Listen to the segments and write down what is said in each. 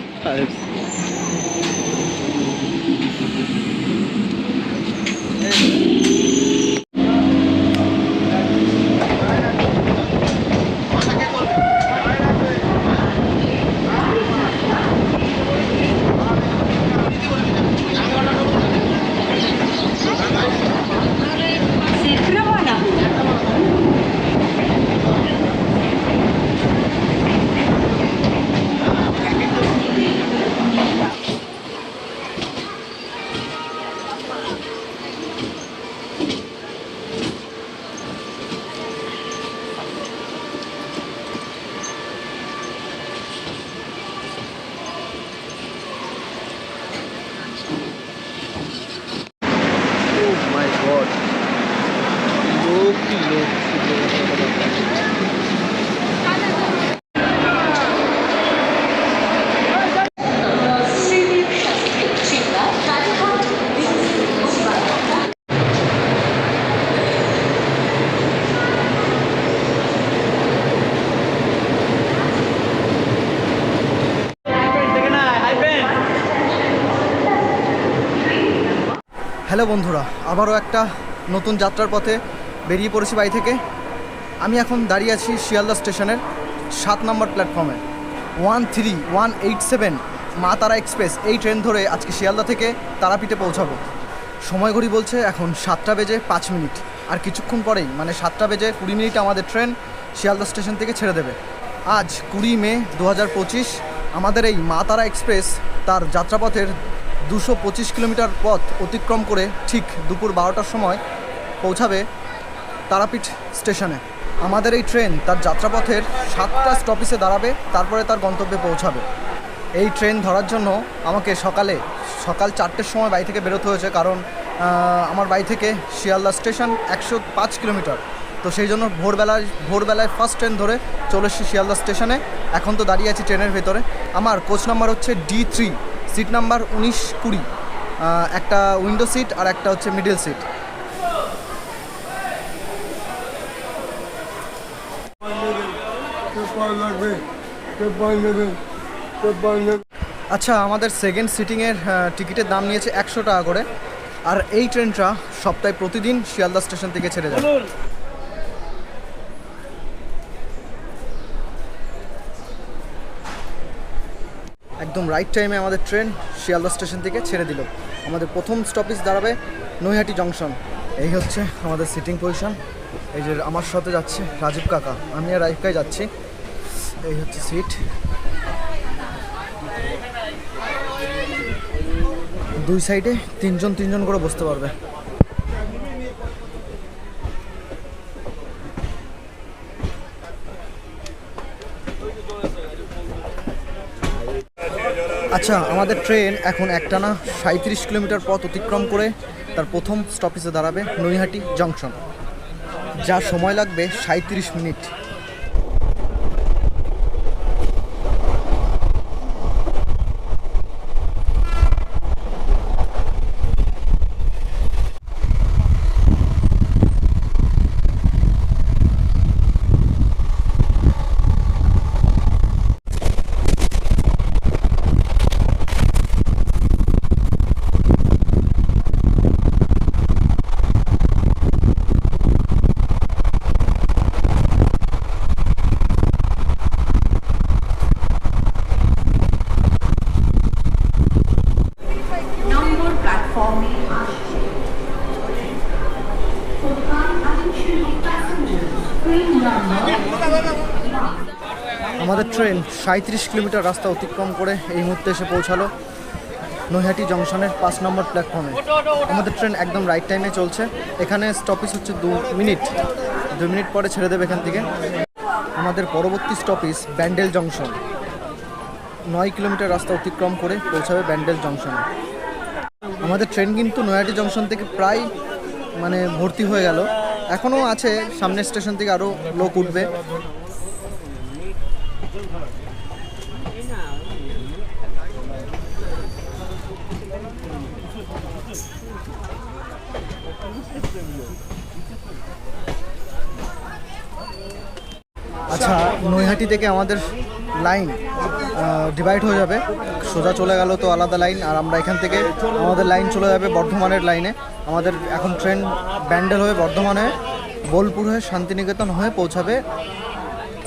Times. Yeah. Hello বন্ধুরা, আবারও একটা নতুন যাত্রার পথে বেরিয়ে পড়েছি বাড়ি থেকে। আমি এখন দাঁড়িয়ে আছি শিয়ালদা স্টেশনের সাত নম্বর প্ল্যাটফর্মে। One three, one eight seven Maa Tara express, এই ট্রেন ধরে আজকে শিয়ালদা থেকে তারাপীঠে পৌঁছাবো। সময় ঘড়ি বলছে এখন সাতটা বেজে পাঁচ মিনিট। আর কিছুক্ষণ পরেই মানে সাতটা বেজে কুড়ি মিনিটে আমাদের ট্রেন শিয়ালদা স্টেশন থেকে ছেড়ে দেবে। আজ কুড়ি মে দু হাজার পঁচিশ, আমাদের এই মা তারা এক্সপ্রেস তার যাত্রাপথের দুশো পঁচিশ কিলোমিটার পথ অতিক্রম করে ঠিক দুপুর বারোটার সময় পৌঁছাবে তারাপীঠ স্টেশনে। আমাদের এই ট্রেন তার যাত্রাপথের সাতটা স্টপেজে দাঁড়াবে, তারপরে তার গন্তব্যে পৌঁছাবে। এই ট্রেন ধরার জন্য আমাকে সকালে, সকাল চারটের সময় বাড়ি থেকে বেরোতে হয়েছে কারণ আমার বাড়ি থেকে শিয়ালদা স্টেশন একশো পাঁচ কিলোমিটার। তো সেই জন্য ভোরবেলায় ভোরবেলায় ফার্স্ট ট্রেন ধরে চলে এসেছি শিয়ালদা স্টেশনে। এখন তো দাঁড়িয়ে আছি ট্রেনের ভেতরে। আমার কোচ নাম্বার হচ্ছে ডি থ্রি। সিট নাম্বার উনিশ কুড়ি একটা উইন্ডো সিট আর একটা হচ্ছে মিডিল সিট। আচ্ছা আমাদের সেকেন্ড সিটিংয়ের টিকিটের দাম নিয়েছে একশো টাকা করে, আর এই ট্রেনটা সপ্তাহে প্রতিদিন শিয়ালদা স্টেশন থেকে ছেড়ে যায়। একদম রাইট টাইমে আমাদের ট্রেন শিয়ালদা স্টেশন থেকে ছেড়ে দিল। আমাদের প্রথম স্টপেজ দাঁড়াবে নৈহাটি জংশন এই হচ্ছে আমাদের সিটিং পজিশন এই যে আমার সাথে যাচ্ছে রাজীব কাকা। আমি আর রাজীব যাচ্ছি। এই হচ্ছে সিট দুই সাইডে তিনজন তিনজন করে বসতে পারবে। আচ্ছা আমাদের ট্রেন এখন একটানা সাঁত্রিশ কিলোমিটার পথ অতিক্রম করে তার প্রথম স্টপেজে দাঁড়াবে নৈহাটি জংশন। যা সময় লাগবে সাঁত্রিশ মিনিট। আমাদের ট্রেন সাঁত্রিশ কিলোমিটার রাস্তা অতিক্রম করে এই মুহূর্তে এসে পৌঁছালো নৈহাটি জংশনের পাঁচ নম্বর প্ল্যাটফর্মে আমাদের ট্রেন একদম রাইট টাইমে চলছে। এখানে স্টপেজ হচ্ছে দু মিনিট। দু মিনিট পরে ছেড়ে দেবে এখান থেকে। আমাদের পরবর্তী স্টপেজ ব্যান্ডেল জংশন। নয় কিলোমিটার রাস্তা অতিক্রম করে পৌঁছাবে ব্যান্ডেল জংশনে। আমাদের ট্রেন কিন্তু নৈহাটি জংশন থেকে প্রায় মানে ভর্তি হয়ে গেল। এখনও আছে, সামনের স্টেশন থেকে আরও লোক উঠবে। আচ্ছা নৈহাটি থেকে আমাদের লাইন ডিভাইড হয়ে যাবে। সোজা চলে গেল তো আলাদা লাইন, আর আমরা এখান থেকে আমাদের লাইন চলে যাবে বর্ধমানের লাইনে। আমাদের এখন ট্রেন ব্যান্ডেল হয়ে বর্ধমানে বোলপুর হয়ে শান্তিনিকেতন হয়ে পৌঁছাবে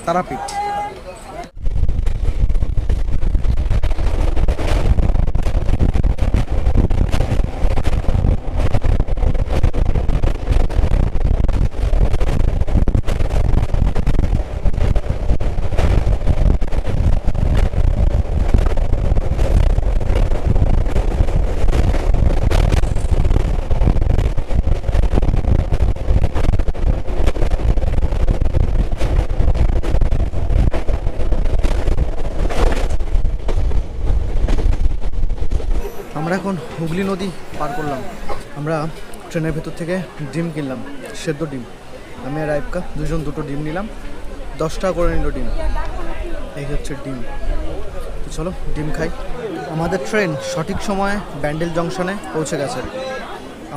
তারাপীঠ আমরা এখন হুগলি নদী পার করলাম। আমরা ট্রেনের ভেতর থেকে ডিম কিনলাম, সেদ্ধ ডিম। আমি আর আইপকা দুজন দুটো ডিম নিলাম দশ টাকা করে নিল ডিম। এই হচ্ছে ডিম। তো চলো, ডিম খাই। আমাদের ট্রেন সঠিক সময়ে ব্যান্ডেল জংশনে পৌঁছে গেছে।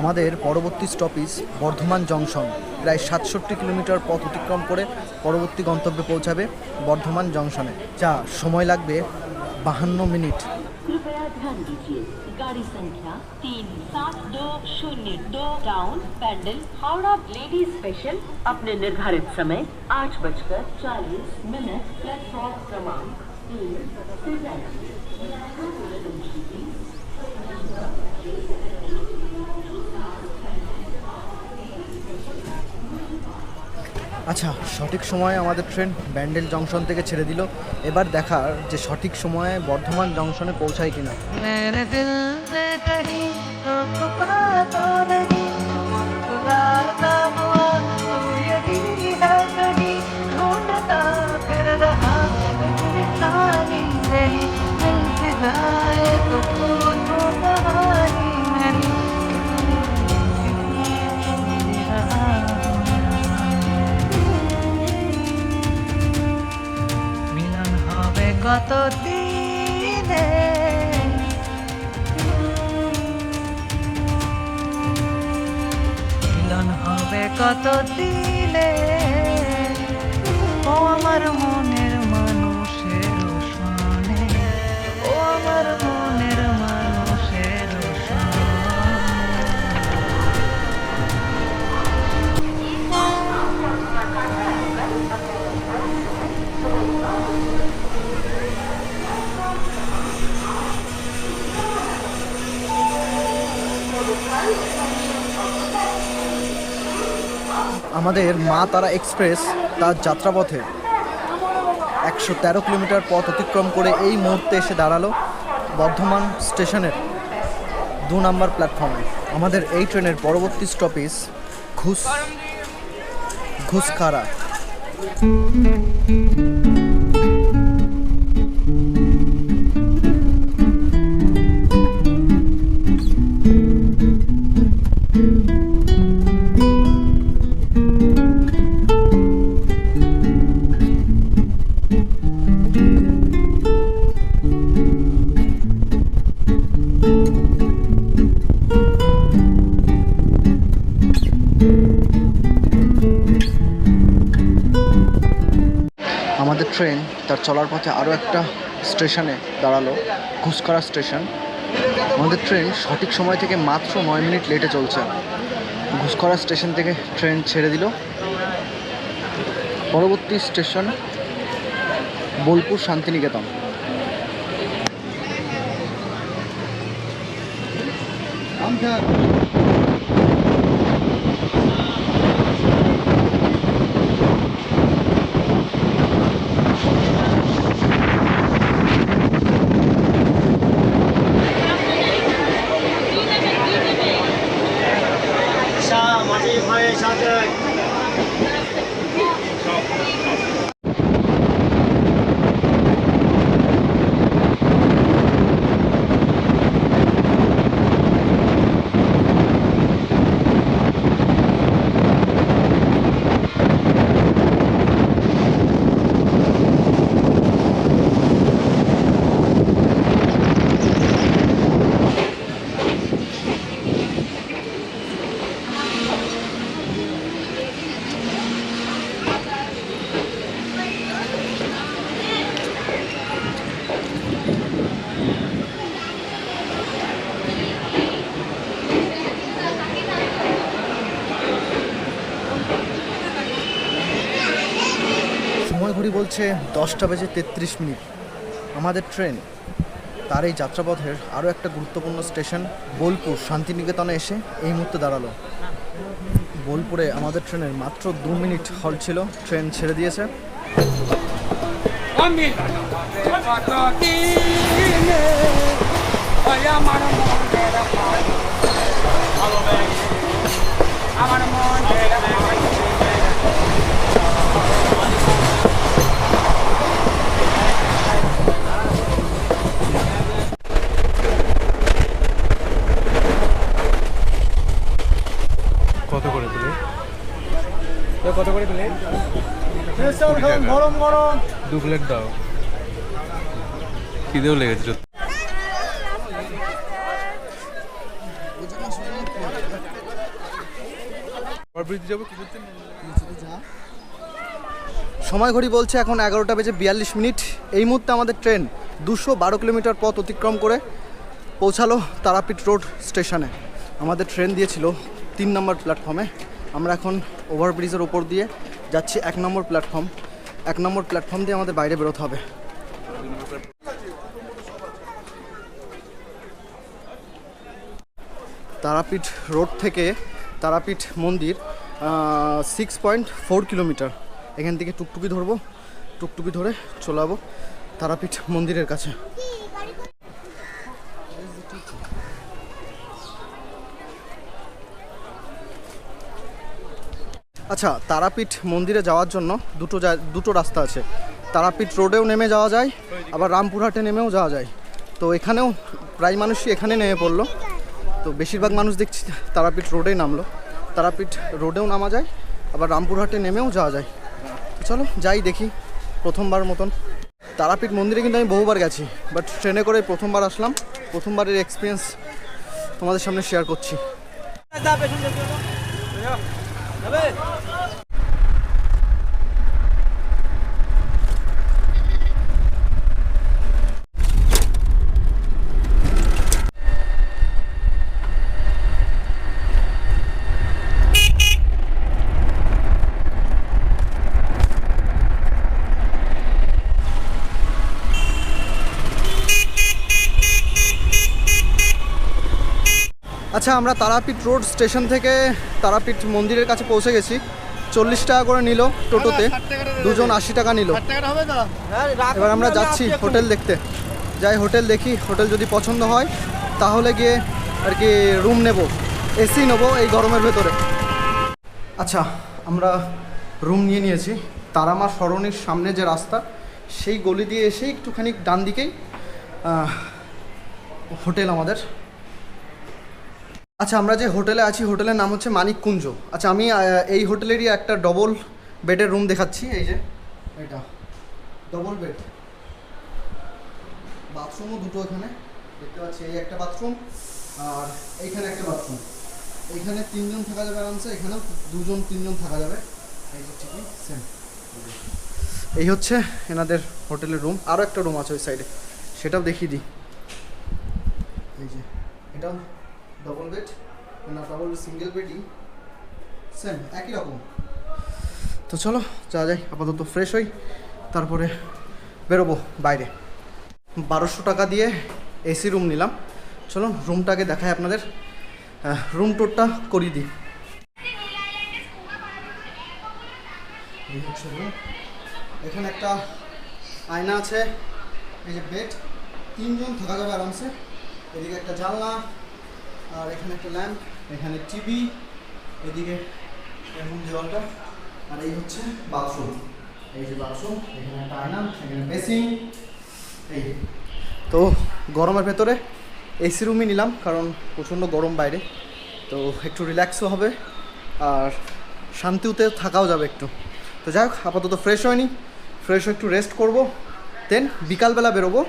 আমাদের পরবর্তী স্টপেজ বর্ধমান জংশন। প্রায় সাতষট্টি কিলোমিটার পথ অতিক্রম করে পরবর্তী গন্তব্যে পৌঁছাবে বর্ধমান জংশনে। যা সময় লাগবে বাহান্ন মিনিট। कृपया ध्यान दीजिए। गाड़ी संख्या तीन, सात, दो, शून्य, दो down Bandel Howrah ladies special अपने निर्धारित समय, आठ बजकर चालीस मिनट प्लेटफॉर्म क्रमांक, तीन আচ্ছা সঠিক সময়ে আমাদের ট্রেন ব্যান্ডেল জংশন থেকে ছেড়ে দিল। এবার দেখার যে সঠিক সময়ে বর্ধমান জংশনে পৌঁছায় কিনা। मेरे আমাদের মা তারা এক্সপ্রেস তার যাত্রাপথে একশো তেরো কিলোমিটার পথ অতিক্রম করে এই মুহূর্তে এসে দাঁড়াল। বর্ধমান স্টেশনের দু নম্বর প্ল্যাটফর্মে। আমাদের এই ট্রেনের পরবর্তী স্টপেজ ঘুষ ঘুষখারা চলার পথে আরও একটা স্টেশনে দাঁড়াল ঘুষকরা স্টেশন। আমাদের ট্রেন সঠিক সময় থেকে মাত্র নয় মিনিট লেটে চলছে। ঘুষকরা স্টেশন থেকে ট্রেন ছেড়ে দিল। পরবর্তী স্টেশন বোলপুর শান্তিনিকেতন। মাটির ভয়ে সাথে বলছে দশটা বেজে তেত্রিশ মিনিট। আমাদের ট্রেন, তার এই যাত্রাপথের আরও একটা গুরুত্বপূর্ণ স্টেশন বোলপুর শান্তিনিকেতনে এসে এই মুহূর্তে দাঁড়াল। বোলপুরে আমাদের ট্রেনের মাত্র দু মিনিট হল ছিল, ট্রেন ছেড়ে দিয়েছে। কত করে দিলে? কত করে দিলে? গরম গরম। দু প্লেট দাও। খিদেও লেগেছে সময় ঘড়ি বলছে এখন এগারোটা বেজে বিয়াল্লিশ মিনিট। এই মুহূর্তে আমাদের ট্রেন দুশো বারো কিলোমিটার পথ অতিক্রম করে পৌঁছালো তারাপীঠ রোড স্টেশনে। আমাদের ট্রেন দিয়েছিল তিন নম্বর প্ল্যাটফর্মে। আমরা এখন ওভারব্রিজের ওপর দিয়ে যাচ্ছি এক নম্বর প্ল্যাটফর্ম। এক নম্বর প্ল্যাটফর্ম দিয়ে আমাদের বাইরে বেরোতে হবে। তারাপীঠ রোড থেকে তারাপীঠ মন্দির সিক্স পয়েন্ট ফোর কিলোমিটার এখান থেকে টুকটুকি ধরবো, টুকটুকি ধরে চলে তারাপীঠ মন্দিরের কাছে। আচ্ছা তারাপীঠ মন্দিরে যাওয়ার জন্য দুটো দুটো রাস্তা আছে। তারাপীঠ রোডেও নেমে যাওয়া যায়, আবার রামপুরহাটে নেমেও যাওয়া যায়। তো এখানেও প্রায় মানুষই এখানে নেমে পড়ল। তো বেশিরভাগ মানুষ দেখছি তারাপীঠ রোডেই নামলো। তারাপীঠ রোডেও নামা যায়, আবার রামপুরহাটে নেমেও যাওয়া যায়। তো চলো, যাই দেখি প্রথমবার মতন। তারাপীঠ মন্দিরে কিন্তু আমি বহুবার গেছি, বাট ট্রেনে করে প্রথমবার আসলাম। প্রথমবারের এক্সপিরিয়েন্স তোমাদের সামনে শেয়ার করছি। Evet. আচ্ছা আমরা তারাপীঠ রোড স্টেশন থেকে তারাপীঠ মন্দিরের কাছে পৌঁছে গেছি। চল্লিশ টাকা করে নিল টোটোতে দুজন আশি টাকা নিল। এবার আমরা যাচ্ছি হোটেল দেখতে। যাই হোটেল দেখি হোটেল যদি পছন্দ হয় তাহলে গিয়ে আর কি রুম নেব এসি নেব এই গরমের ভেতরে। আচ্ছা আমরা রুম নিয়ে নিয়েছি। তারামা সরণির সামনে যে রাস্তা সেই গলি দিয়ে এসে একটুখানি ডান দিকেই হোটেল আমাদের। আচ্ছা আমরা যে হোটেলে আছি, হোটেলের নাম হচ্ছে মানিক কুঞ্জ আচ্ছা আমি এই হোটেলেরই একটা ডবল বেডের রুম দেখাচ্ছি, এই যে। এটা ডবল বেড বাথরুমও দুটো এখানে, দেখতে পাচ্ছি, এই একটা বাথরুম আর এইখানে একটা বাথরুম এইখানে তিনজন থাকা যাবে আরামসে, এখানেও দুজন, তিনজন থাকা যাবে। এই যে ঠিকই সেম এই হচ্ছে এনাদের হোটেলের রুম আরও একটা রুম আছে ওই সাইডে সেটাও দেখিয়ে দিই। এই যে, এটাও বেড না ডবল সিঙ্গেল বেডই সেম একই রকম। তো চলো যা যাই আপাতত ফ্রেশ হই, তারপরে বেরোবো বাইরে। বারোশো টাকা দিয়ে এসি রুম নিলাম। চলো রুমটাকে দেখাই আপনাদের। রুম টুরটা করিয়ে দিই। এখানে একটা আয়না আছে, এই যে বেড তিনজন থাকা যাবে আরামসে। এদিকে একটা জানলা আর এখানে একটা ল্যাম্প, এখানে টিভি, এদিকে এরকম দেওয়ালটা, আর এই হচ্ছে বাথরুম। এই যে বাথরুম, এখানে একটা আয়না, এখানে বেসিং এই। তো গরমের ভেতরে এসি রুমই নিলাম, কারণ প্রচণ্ড গরম বাইরে। তো একটু রিল্যাক্সও হবে, আর শান্তিতে থাকাও যাবে একটু। তো যাই হোক, আপাতত ফ্রেশ হয়নি। ফ্রেশ একটু রেস্ট করব। দেন বিকালবেলা বেরোবো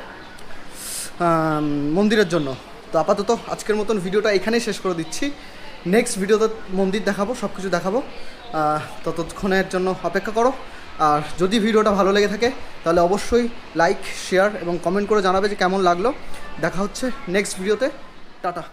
মন্দিরের জন্য। তো আপাতত আজকের মতন ভিডিওটা এখানেই শেষ করে দিচ্ছি। নেক্সট ভিডিওতে মন্দির দেখাবো সব কিছু দেখাবো ততক্ষণের জন্য অপেক্ষা করো। আর যদি ভিডিওটা ভালো লেগে থাকে, তাহলে অবশ্যই লাইক শেয়ার এবং কমেন্ট করে জানাবে যে কেমন লাগল। দেখা হচ্ছে নেক্সট ভিডিওতে। টাটা।